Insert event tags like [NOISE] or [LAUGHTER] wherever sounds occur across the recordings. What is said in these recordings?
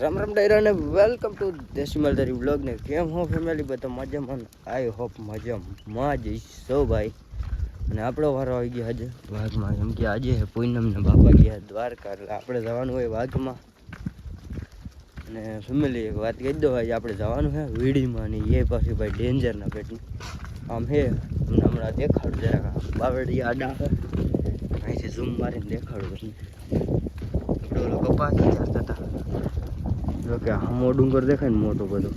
રામ રામ ડાયરા અને welcome to દેશી માલધારી vlog ને. કેમ હો ફેમિલી બધા મજામાં આઈ હોપ મજામાં જ સો ભાઈ. અને આપણો વારો આવી ગયો આજે. વાઘમાં એમ કે આજે પૂનમ ને બાપા ગયા દ્વારકા. એટલે આપણે જવાનું હોય વાઘમાં. અને ફેમિલી વાત કહી દો આજે આપણે જવાનું હે વીડીમાં ને એ પાછી ભાઈ ડેન્જરના પેટની. આમ હે હમણાં દેખાડું જરાક. બાવડી આડા અહીંથી ઝૂમ મારીને દેખાડું પછી આપણે કપાસ જો કે આમો ડુંગર દેખાય ને મોટો બધો.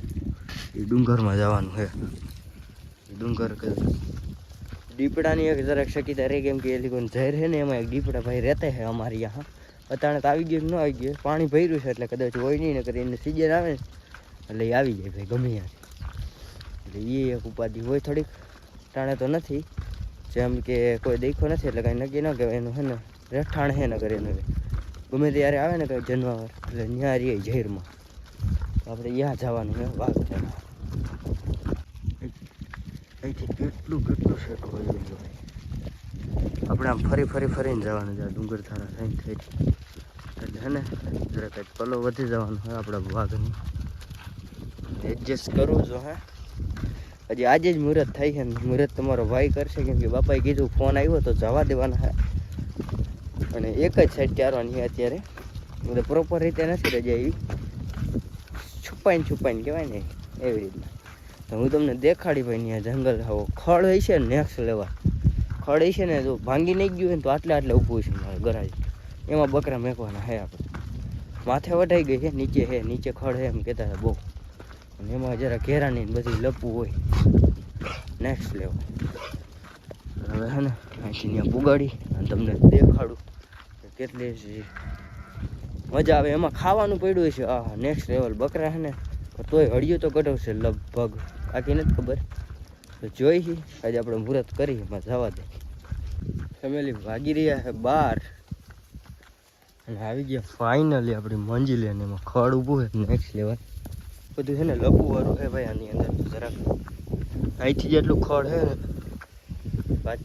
એ ડુંગરમાં જવાનું છે ડુંગર દીપડાની એક જરાક શકી રહે કેમ કે એ લોકો ઝેર છે ને એમાં એક દીપડા ભાઈ રહેતા છે અમારી यहाँ અચાનક આવી ગયું ન આવી ગયું. પાણી ભર્યું છે એટલે કદાચ હોય નહીં ને કરી એને સિઝન આવે ને એટલે એ આવી જાય ભાઈ ગમે ત્યાં એટલે એ એક ઉપાધિ હોય થોડીક. ટાણે તો નથી. જેમ કે કોઈ દેખો નથી એટલે કાંઈ નક્કી ન કહેવાય. એનું છે ને, રહેઠાણ છે કરે એનું. ગમે ત્યારે આવે ને કંઈ જનાવર એટલે રહીએ ઝેરમાં. આપણે ત્યાં જવાનું છે વાઘ જવા અહીંથી કેટલું કેટલું સેટ હોય આપણે આમ ફરી ફરી ફરીને જવાનું છે ડુંગર થારા થઈને થઈ એટલે હે ને જરાક કંઈક પલો વધી જવાનું હોય આપણા વાઘની એડજસ્ટ કરવું જો હે. હજી આજે જ મુહૂર્ત થઈ છે ને મુહૂર્ત તમારો ભાઈ કરશે કેમ કે બાપાએ કીધું ફોન આવ્યો તો જવા દેવાના હે અને એક જ સાઈડ ચારવાની છે અત્યારે. એટલે પ્રોપર રીતે નથી રજા એવી છુપાઈને છુપાઈને કહેવાય ને, એવી રીતના. તો હું તમને દેખાડી ભાઈ ત્યાં જંગલ આવો ખડ હોય છે નેક્સ્ટ લેવા ખડ હોય છે ને જો ભાંગી નહીં ગયું હોય તો આટલે આટલે ઊભું છે મારે ગરાજ. એમાં બકરા મેકવાના હે આપણે. માથે વઢાઈ ગઈ છે, નીચે હે, નીચે ખડ હે, એમ કહેતા હતા બહુ. અને એમાં જરા ઘેરાની બધી લપવું હોય. નેક્સ્ટ લેવા હવે હે ને, અહીંથી ત્યાં પુગાડી, અને તમને દેખાડું કેટલી મજા આવે. એમાં ખાવાનું પડ્યું છે આ નેક્સ્ટ લેવલ બકરા છે ને તોય હળિયું તો કઢવશે લગભગ. બાકી નથી ખબર. તો જોઈ આજે આપણે મુહૂર્ત કરી. એમાં જવા દે. ફેમિલી ભાગી રહ્યા છે બહાર. અને આવી ગયા ફાઇનલી આપણી મંજિલ અને એમાં ખડ ઊભું છે. નેક્સ્ટ લેવલ બધું છે ને લપુવાળું છે ભાઈ આની અંદર જરાક. અહીંથી જેટલું ખડ છે ને વાત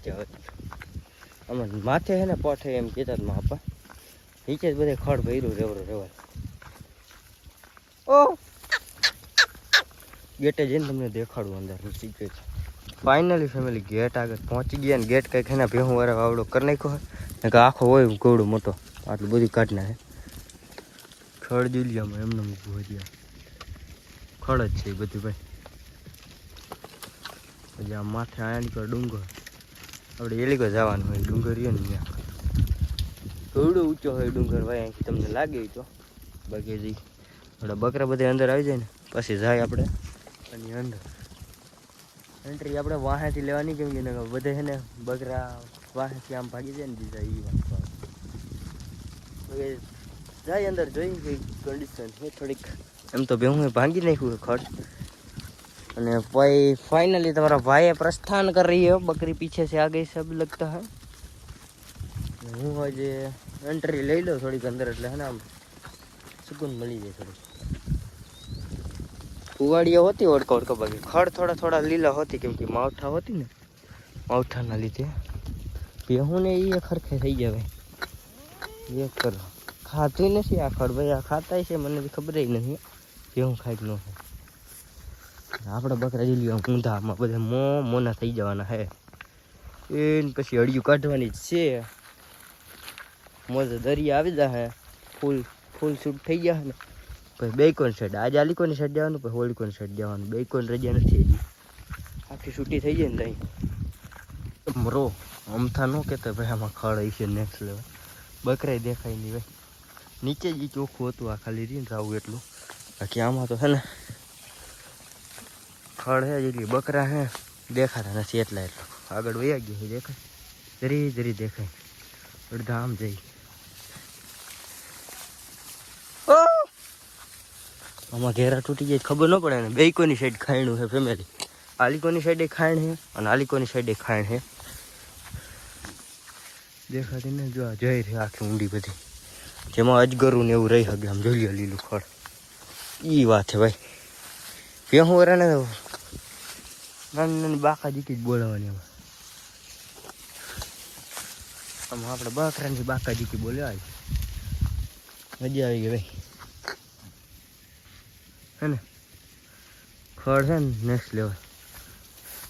આમાં માથે છે ને પઠે એમ કહેતા હતા માપા નીચે જ બધે ખડ ભર્યું રેવડો રેવાય. ઓ! ગેટે જઈને તમને દેખાડું અંદર સિક્રેટ ફાઇનલી ફેમિલી ગેટ આગળ પહોંચી ગયા ને ગેટ કંઈક એના ભેહું વાળા વાવડો કરી નાખ્યો હોય. ને કે આખો હોય ગોળો મોટો. આટલું બધું કાઢ નાખે ખડ દિલિયામાં એમને મૂકવું હોય ખડ જ છે એ બધું ભાઈ. પછી આ માથે આયા પર ડુંગર. આપણે એલીકો જવાનું હોય ડુંગર રહ્યો ને ત્યાં થોડો ઊંચો હોય ડુંગર ભાઈ અહીંથી તમને લાગે તો. બાકી હજી થોડા બકરા બધા અંદર આવી જાય ને, પછી જાય આપણે અને અંદર. એન્ટ્રી આપણે વાહેથી લેવાની કેમ કે બધે છે ને બકરા વાહેથી આમ ભાગી જાય ને બીજા એ વાત જાય અંદર, જોઈ કઈ કન્ડિશન છે, થોડીક. એમ તો બે હું ભાંગી નાખ્યું ખર્ચ અને ભાઈ ફાઇનલી તમારા ભાઈએ પ્રસ્થાન કરી બકરી પીછે છે આગે સબ લગતા હોય. હું આજે એન્ટ્રી લઈ લો થોડીક અંદર, એટલે હે ને આમ સુકૂન મળી જાય થોડું કુવાડીઓ હોતી ઓળખા ઓળખા બાકી. ખડ થોડા થોડા લીલા હોતી, કેમ કે માવઠા હોતી ને. માવઠાના લીધે. ભેહું ને એ ખરખે થઈ જાય ભાઈ એક કરો. ખાતું નથી આ ખડ ભાઈ, આ ખાતા છે, મને ખબર નથી. ભેહું ખાઈ ન ખાય આપણા બકરા જોઈ લ્યો ઊંધામાં બધા મો મોના થઈ જવાના હે. એને પછી અડિયું કાઢવાની જ છે. મોજ દરિયા આવી જાય ફૂલ ફૂલ શૂટ થઈ ગયા ને. પછી બે કોણ સાઈડ આજે આલી આલિકોની સાઈડ જવાનું પછી હોલિકોની સાઈડ જવાનું બે કોણ રજા નથી હજી આખી છૂટી થઈ જાય ને ત્યાં મરો અમથા ન કહેતા ભાઈ આમાં ખડ છે નેક્સ્ટ લેવલ બકરાય દેખાય નહીં ભાઈ. નીચે જ ચોખ્ખું હતું આ ખાલી રીન રાવું એટલું. બાકી આમાં તો છે ને ખડ હે જેટલી બકરા હે, દેખાતા નથી એટલા એટલા. આગળ વયા ગયા દેખાય. જરી જરી દેખાય. અડધા આમ જઈ. આમાં ઘેરા તૂટી જાય ખબર ન પડે ને. બે કોની સાઈડ ખાયણું છે ફેમિલી આલિકોની સાઈડે ખાયણ છે અને આલિકોની સાઈડે ખાયણ છે. દેખાતી ને જો આ જઈ રહી આખી ઊંડી બધી. જેમાં અજગરું ને એવું રહી શકે, આમ જોઈ લો લીલું ખડ. ઈ વાત છે ભાઈ. ભેહું હું ને નાની નાની બાકા જીકી જ બોલાવાની આમાં આપણે બકરાની બાકા જીકી બોલ્યા. મજા આવી ગઈ ભાઈ. હે ને ખડ છે ને, નેક્સ્ટ લેવલ.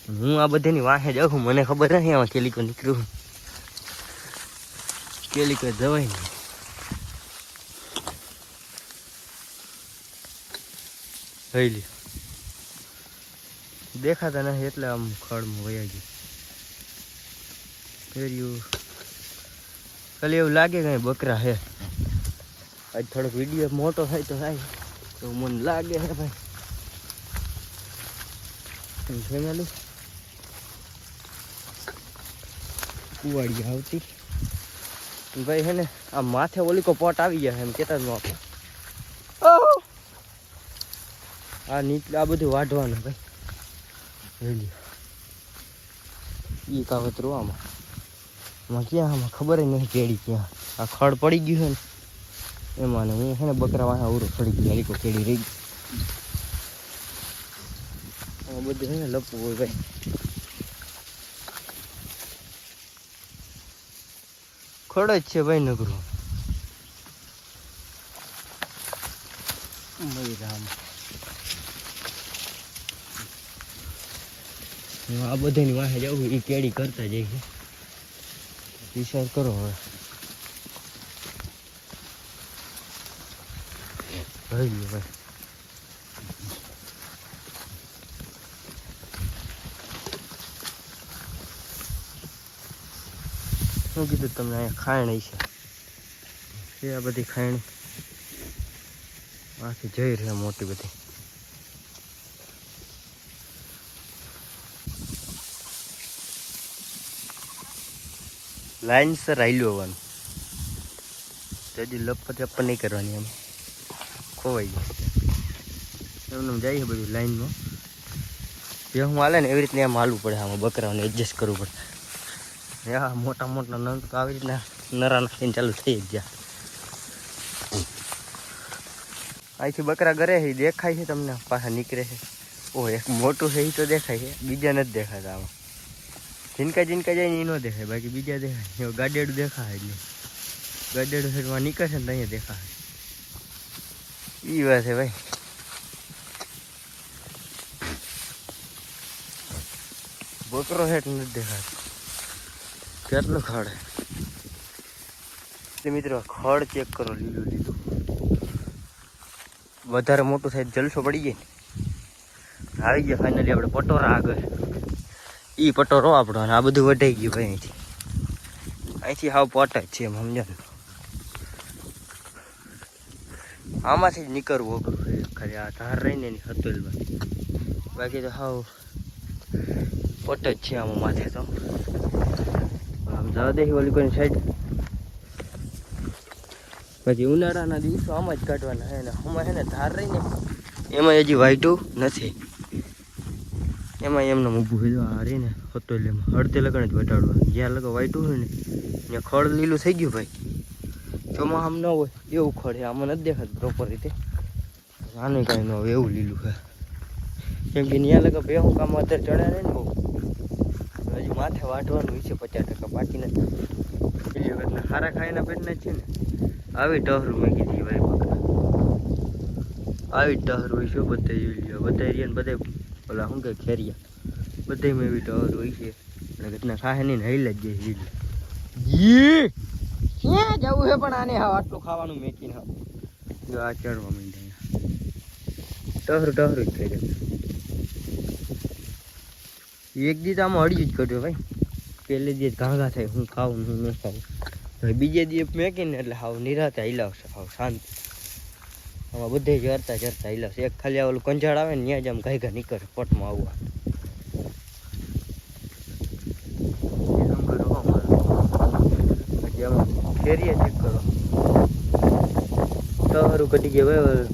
હું આ બધાની વાંહે જાઉં છું મને ખબર નથી આમાં કેલિકો નીકળ્યું. કેલિકો જવાય નહીં. લ્યો. દેખાતા નથી એટલે આમ ખડમાં વયા ગયું. ફેર્યું ખાલી એવું લાગે કઈ બકરા હે આજ થોડોક વીડિયો મોટો થાય તો થાય. તો મને લાગે હે ભાઈ. ફેમિલી કુવાડી આવતી. ભાઈ હે ને, આ માથે ઓલી કો પોટ આવી ગયા એમ કેતા જ આપણે આ નીચે આ બધું વાઢવાનું ભાઈ. એ કાવતરું આમાં. આમાં ક્યાં આમાં ખબર નહીં કેડી ક્યાં. આ ખડ પડી ગયું છે ને. એમાં હું છે ને બકરા વાળા ઉરો પડી ગયો હલીકો કેડી રહી ગઈ. બધું છે ને લપવું હોય ભાઈ. ખડ જ છે ભાઈ નગરો. આ બધાની વાહે જવું એ કેડી કરતા જાય છે. વિચાર કરો હવે. ભાઈ લ્યો ભાઈ શું કીધું તમને? અહીંયા ખાયણ છે. એ આ બધી ખાયણ આથી જઈ રહ્યા મોટી બધી. લાઈન સર આયલું હોવાનું. હજી લપ ચપ્પ નહીં કરવાની એમ. ખોવાઈ જાય એમનું જાય છે બધું લાઈનમાં. જે હું હાલે ને એવી રીતના એમ હાલવું પડે આમાં બકરાઓને એડજસ્ટ કરવું પડે. હા, મોટા મોટા નંદ તો આવી રીતના નરા નાખીને ચાલુ થઈ જ ગયા. અહીંથી બકરા ઘરે છે દેખાય છે તમને, પાછા નીકળે છે. ઓ એક મોટું છે એ તો દેખાય છે. બીજા નથી દેખાતા આમાં. જીનકા જીનકા જાય ને એ ન દેખાય, બાકી બીજા દેખાય. ગાડેડું દેખાય એટલે. ગાડેડું હેઠમાં નીકળશે ને અહીંયા દેખાય. એ વાત છે ભાઈ. બકરો હેઠ નથી દેખાતો. કેટલું ખડ મિત્રો ખડ ચેક કરો લીલું લીલું. વધારે મોટું થાય જલસો પડી ગયો ને. આવી ગયા ફાઇનલી આપણે પટોરા આગળ. ઈ પટોરો આપણો અને આ બધું વઢાઈ ગયું ભાઈ અહીંથી. અહીંથી હાવ પટ જ છે એમ સમજો ને આમાંથી જ નીકળવું અઘરું છે ખાલી આ ધાર રહીને એની હતોલમાં બાકી તો હાવ પટ જ છે આમાં માથે તો. આમ જવા દે ઓલી કોઈની સાઈડ પછી ઉનાળાના દિવસો આમાં જ કાઢવાના છે ને. આમાં હે ને ધાર રહીને એમાં હજી વાઈટું નથી. એમાં એમને ઊભું હોય આ રહી ને હતોલીમાં હળતે લગણ જ વટાડવા જ્યાં લગા વાઈટું હોય ને, ત્યાં ખડ લીલું થઈ ગયું ભાઈ. ચોમાં આમ ન હોય, એવું ખડે. આમ નથી દેખાતું પ્રોપર રીતે. આનું કાંઈ ન હોય, એવું લીલું છે. કેમ કે ત્યાં લગો બે હું કામ અત્યારે ચડ્યા ને બહુ. હજી માથે વાટવાનું છે પચાસ ટકા, બાકી નથી. પેલી વખતના સારા ખાઈના પેટના છે ને. આવી ટહરું મેં કીધી ભાઈ આવી ટહર હોય છે બધા જોઈ લ્યો. બધા એરિયા ને બધા ઓલા શું કે ખેરિયા. બધામાં એવી ટહર હોય છે. અને ઘટના ખાહે નહીં ને હૈલ જ જાય યે ક્યાં જવું છે પણ આને હા આટલું ખાવાનું મેકીને હા જો આ ચડવા માંડ્યા ટહર ટહર જ થઈ જાય. એક દી તો આમાં અડ્યું જ કર્યો ભાઈ. પહેલે દી ઘાઘા થાય હું ખાવું હું ન ખાવું બીજે દી મેકીને એટલે હાવ નિરાતે હિલાવશે હાવ શાંત. આમાં બધે જરતા ચરતા હિલાવશે એક ખાલી ઓલું કંજાળ આવે ને ત્યાં જ આમ ઘાઈ ઘા નીકળે પટમાં આવવા પછી આમાં ચેક કરો. તો સારું કટી ગયો ભાઈ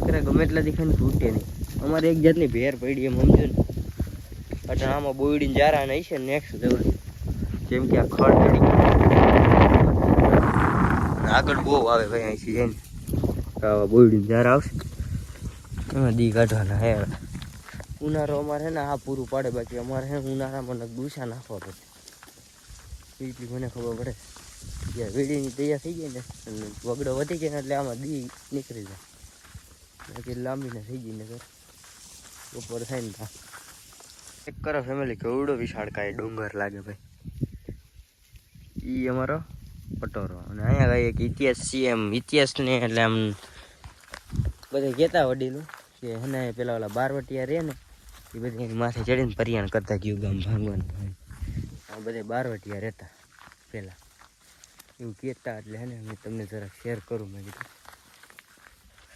બકરા ગમે એટલા દેખાય તૂટે નહીં. અમારે એક જાતની ભેર પડી એમ, સમજો ને? એટલે આમાં બોયડીને જારા નહીં છે નેક્સ્ટ લેવલ જેમ કે આ ખડ ચડી આગળ બહુ આવે ભાઈ અહીંથી જઈને. બોયડીને જારા આવશે. એમાં દી કાઢવાના હે ઉનાળો અમારે ને, આ પૂરું પાડે બાકી અમારે હે ઉનાળામાં ગુસા નાખવા પડે. એટલી મને ખબર પડે. જ્યાં વીડીની તૈયાર થઈ ગઈ ને, અને વગડો વધી ને એટલે આમાં દી નીકળી જાય. બાકી લાંબીને થઈ ગઈ ને બપોર થાય ને તા એક કરો ફેમિલી કેવડો વિશાળ કાંઈ ડુંગર લાગે ભાઈ. ઈ અમારો પટોરો. અને અહીંયા કઈ એક ઇતિહાસ છે એમ ઇતિહાસને એટલે આમ બધા કહેતા વડીલું કે એને પેલા ઓલા બારવટિયા રહે ને, એ બધી માથે ચડીને પરિયાણ કરતા ગયું ગામ ભાંગવાનું. બધા બારવટિયા રહેતા પહેલાં એવું કહેતા એટલે હે ને મેં તમને જરાક શેર કરું, મેં કીધું.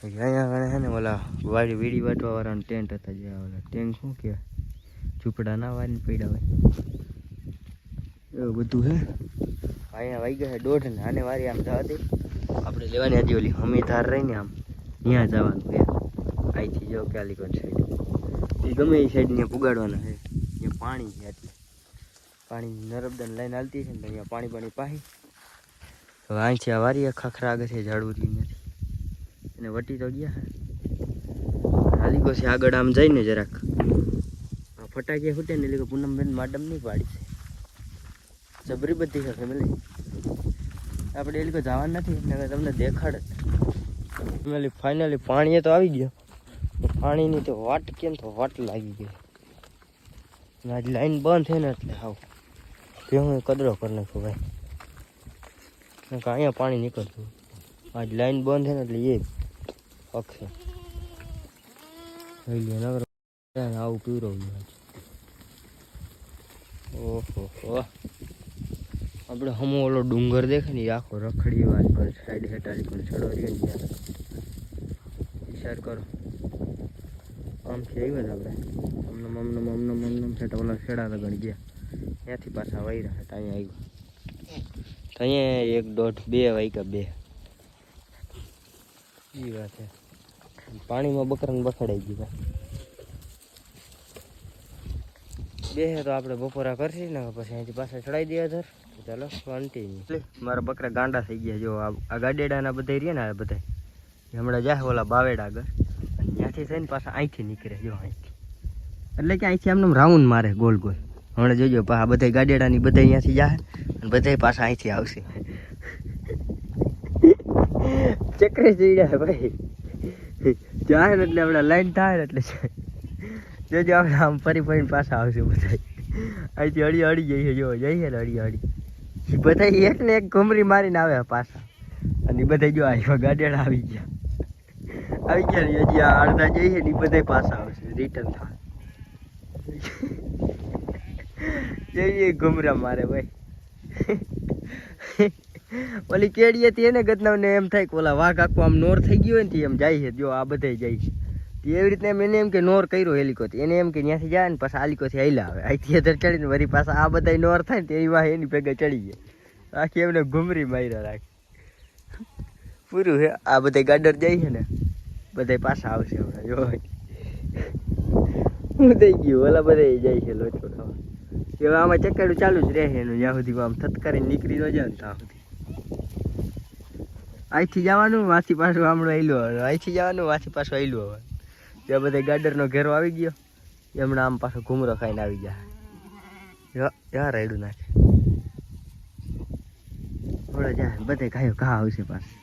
અહીંયા આગળ હે ને ઓલા વાડી વીડી વાટવા વાળાના ટેન્ટ હતા જે ઓલા ટેન્ટ શું કહેવાય? ઝૂંપડા ના વારીને પડ્યા હોય. એવું બધું હે. અહીંયા વાઈ ગયા દોઢ ને આને વારી આમ જવા દે. આપણે લેવાની હતી ઓલી હમી ધાર રહીને આમ ત્યાં જવાનું હે અહીંથી જો ક્યાલિકોન સાઈડ ગમે એ સાઈડ ત્યાં પુગાડવાના છે. ત્યાં પાણી છે એટલે પાણી નર્મદાને લઈને હાલતી છે ને અહીંયા પાણી પાણી પાહી. હવે અહીંથી આ વારી ખખરા આગળ છે, ઝાડવું નથી અને વટી તો ગયા હાલી ગયો આગળ આમ જઈને જરાક. આ ફટાકિયા ફૂટે ને એટલે પૂનમબેન માડમ નહીં પાડી છે. જબરી બધી છે ફેમિલી આપણે એ લોકો જવાનું નથી એટલે તમને દેખાડ. ફેમિલી ફાઇનલી પાણી તો આવી ગયો. પાણીની તો વાટ કેમ તો વાટ લાગી ગઈ. આજ લાઈન બંધ છે ને એટલે હાવ. ભેહું કદરો કરી નાખ્યો ભાઈ. કારણ કે અહીંયા પાણી નીકળતું આજ લાઈન બંધ છે ને એટલે એ પક્ષે નગર આવું પીવડાવ્યું આજ. ઓહો હો. આપણે હમો ઓલો ડુંગર દેખે ને આખો રખડી વાત પર સાઈડ હેઠાળી પણ ચડો રહ્યો ને વિચાર કરો. આમ છે જ આપણે અમને મમને મમને મમને છેટા ઓલા છેડા લગણ ગયા. ત્યાંથી પાછા વૈરા રહ્યા હતા અહીંયા આવ્યા. અહીંયા એક દોઢ બે વાગ્યા બે. એ વાત છે. પાણીમાં બકરાને બખડાઈ ગયું બે તો આપણે બપોરા કરશી ને પછી અહીંથી પાછા ચડાવી દઈએ ધર. ચાલો કન્ટિન્યુ મારા બકરા ગાંડા થઈ ગયા જો આ ગાડેડાના બધા રહ્યા ને આ બધા. હમણાં જાય ઓલા બાવેડા આગળ. ત્યાંથી થઈને પાછા અહીંથી નીકળે જો અહીંથી. એટલે કે અહીંથી આમને રાઉન્ડ મારે ગોલ ગોલ હમણાં જોજો, પા બધા ગાડેડાની બધા અહીંયાથી જાય અને બધા પાછા અહીંથી આવશે. ચક્રે જાય ભાઈ. જાય એટલે આપણે લાઈન થાય એટલે જોજો આપણે આમ ફરી ફરીને પાછા આવશે બધા અહીંથી અડી અડી જઈએ, જો, જઈએ ને અડી અડી બધા એક ને એક ઘુમરી મારીને આવે પાછા. અને બધા જો આવ્યા ગાડેડા આવી ગયા. આવી ગયા હજી અડધા જઈએ ને બધા પાછા આવશે રિટર્ન થાય. જઈએ ઘુમરા મારે ભાઈ. ઓલી કેડી હતી એને ગતના એમ થાય કે ઓલા વાઘ આખું આમ નોર થઈ ગયો હોય ને એમ જાય છે. જો આ બધા જાય છે. એવી રીતે એને એમ કે નોર કર્યો હેલિકોથી એને એમ કે ત્યાંથી જાય ને પાછા હાલિકોથી હાઈલા આવે. અહીંથી અધર ચડીને વળી પાછા આ બધા નોર થાય ને તેની વાહ એની ભેગા ચડી જાય આખી એમને ઘુમરી માર્યા રાખી. પૂરું હે. આ બધા ગાડર જાય છે ને બધા પાછા આવશે હમણાં. જો હું થઈ ગયું. ઓલા બધા જાય છે લોચો ખાવા. હવે આમાં ચક્કડું ચાલુ જ રહે એનું. જ્યાં સુધી આમ થતકારીને નીકળી ન જાય ત્યાં સુધી. અહીંથી જવાનું વાસી પાછું હમણાં આવેલું હવે. અહીંથી જવાનું વાસી પાછું આવેલું હવે. ત્યાં બધે ગાડરનો ઘેરો આવી ગયો. એમણે આમ પાછો ઘૂમરો ખાઈને આવી ગયા. યાર રાયડું નાખે. થોડા જાય, બધે ગાયો ઘા આવશે પાછું.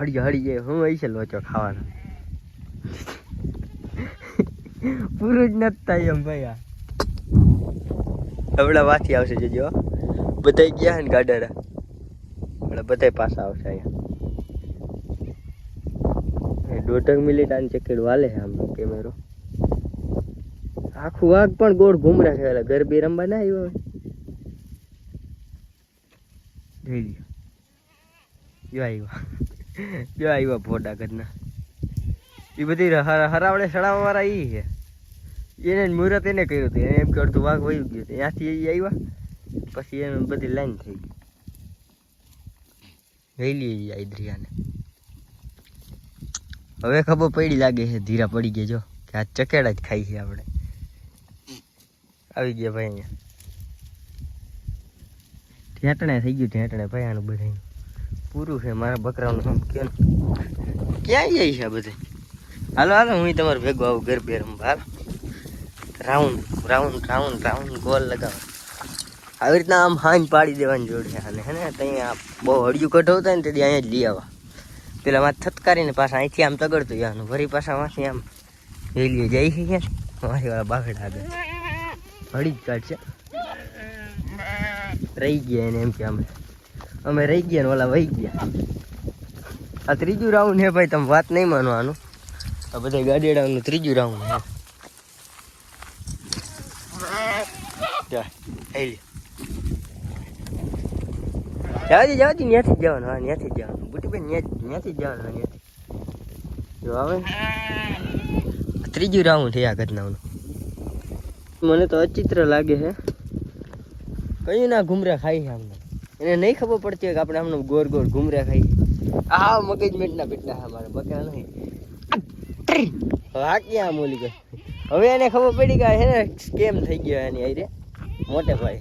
હળી હળી જાય હું હશે લોચો ખાવાનો. [LAUGHS] પૂરું જ નથી થાય એમ ભાઈ આ હમણાં વાથી આવશે જજો બધા ગયા ને ગાડરા. હમણાં બધા પાછા આવશે અહીંયા. દોઢક મિનિટ આને ચકેડ વાલે છે આમ કેમેરો. આખું વાઘ પણ ગોળ ઘૂમરા છે ઓલા ગરબી રમવા ના આવ્યો જોઈ જો આવ્યા જો આવ્યા ફોટા ઘરના. એ બધી હરાવડે સડાવવા વાળા ઈ છે. એને મુહૂર્ત એને કર્યું હતું. એને એમ કે અડધું વાઘ વયું ગયું હતું. ત્યાંથી એ આવ્યા, પછી એને બધી લાઈન થઈ ગઈ. જોઈ લઈએ આ ઇદ્રિયાને હવે ખબર પડી લાગે છે, ધીરા પડી ગયા જો, કે આ ચકેડા જ ખાઈ છે આપણે. આવી ગયા ભાઈ અહીંયા. ઠેટણે થઈ ગયું ઠેટણે ભાઈ આનું બધાનું પૂરું છે, મારા બકરાનું આમ કે ક્યાં જાય છે બધે હાલો હાલો, હું તમારે ભેગો આવું ઘર બે રમ હાલો. રાઉન્ડ રાઉન્ડ રાઉન્ડ રાઉન્ડ ગોલ લગાવો. આવી રીતના આમ હાંજ પાડી દેવાની જોડે અને હે ને? ત્યાં બહુ હળિયું કઢાવતા ને તેથી અહીંયા જ લઈ આવવા પેલા માં થતકારીને પાછા અહીંથી આમ તગડતું જવાનું ફરી પાછા માંથી આમ વેલીએ જાય છે યાર મારી વાળા બાગડા આગળ હળી જ કાઢશે રહી ગયા એને એમ કે અમે. અમે રહી ગયા ને ઓલા વહી ગયા. આ ત્રીજું રાઉન્ડ હે ભાઈ, તમે વાત નહીં માનવાનું. આ બધા ગાડીડાનું ત્રીજું રાઉન્ડ હે જા, આઈ લે. જવાજી જવાજી ત્યાંથી જ જવાનું હા ત્યાંથી જ જવાનું બુટીબેન ત્યાંથી જ જવાનું ત્યાંથી જો આવે ત્રીજું રાઉન્ડ છે આ ઘટનાનું મને તો અચિત્ર લાગે છે કયું ના ઘુમરા ખાઈ છે આમને એને નહીં ખબર પડતી હોય કે આપણે આમને ગોર ગોર ઘુમરા ખાઈ આ મગજ મેટના પેટના હા મારે બકા નહીં હા ક્યાં મોલી ગઈ હવે એને ખબર પડી કે હે ને કેમ થઈ ગયો એની આઈ મોટે ભાઈ.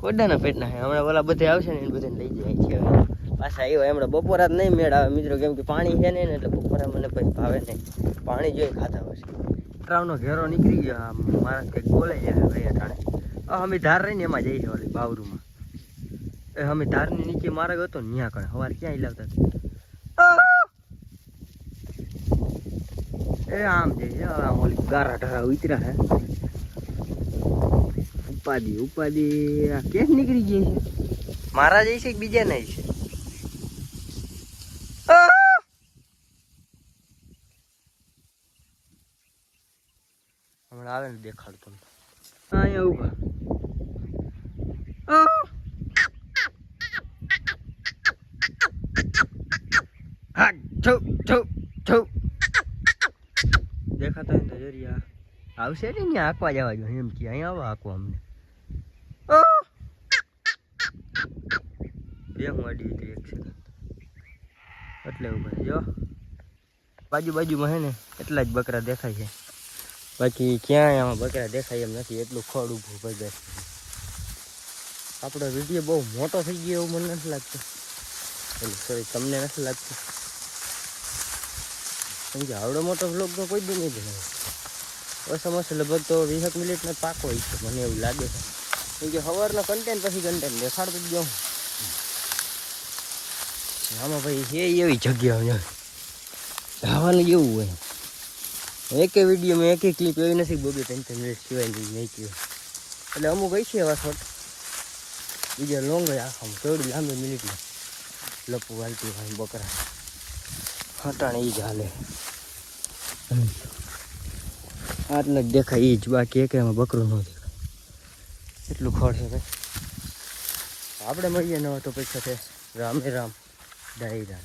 કોડાના પેટના હમણાં ઓલા બધા આવશે ને એને બધાને લઈ જાય છે પાછા આવ્યો હમણાં બપોરા જ નહીં મેળ આવે. મિત્રો કેમ કે પાણી છે ને એટલે બપોરા મને પછી ભાવે નહીં. પાણી જોઈ ખાતા હોય રાવનો ઘેરો નીકળી ગયો. આમ મારા કંઈક બોલે છે ભાઈ અટાણે અમે ધાર રહીને એમાં જઈ છે ઓલી બાવરૂમાં. એ અમે ધારની નીચે માર્ગ હતો ને ત્યાં કણે. સવારે ક્યાં લાવતા એ આમ જઈએ આમ ઓલી ગારા ઢારા ઉતર્યા હે ઉપાધિ ઉપાધિ આ કેસ નીકળી ગઈ છે? મારા જઈ છે કે બીજા ના છે? હમણાં આવે ને દેખાડ તમને. અહીંયા ઊભા હા છો છો છો દેખાતા હોય ને તો જરી આ આવશે ને અહીંયા આંકવા જવા જોઈએ એમ કે અહીંયા આવો આંકવા અમને. બાજુ બાજુમાં હે ને, એટલા જ બકરા દેખાય છે. બાકી ક્યાંય આમાં બકરા દેખાય એમ નથી, એટલું ખોડ ઊભું બજાર આપણો વીડિયો બહુ મોટો થઈ ગયો એવું મને નથી લાગતું. સોરી તમને નથી લાગતું. કેમ કે આવડો મોટો વ્લોગ તો કોઈ બી નહીં બનાવે. ઓછામાં ઓછું લગભગ તો વીસેક મિનિટનો પાકો હોય છે, મને એવું લાગે છે. કેમ કે સવારનો કન્ટેન્ટ પછી કન્ટેન્ટ દેખાડતો જ જાઉં. આમાં ભાઈ છે એવી જગ્યા હોય જવાનું જેવું હોય. એકે વીડિયો મેં એકે ક્લિપ એવી નથી બોબી ત્રણ ત્રણ મિનિટ સિવાય મેક્યું એટલે અમુક હોય છે એવા શોર્ટ બીજા લોંગ આખા થોડી લાંબી મિનિટમાં લપુ વાલતી હોય બકરા. હટાણે એ જ હાલે. આટલે જ દેખાય એ જ બાકી એક એમાં બકરું ન દેખાય એટલું ખોળ છે ભાઈ આપણે મળીએ નવા પૈસા છે રામે રામ. ડાયરા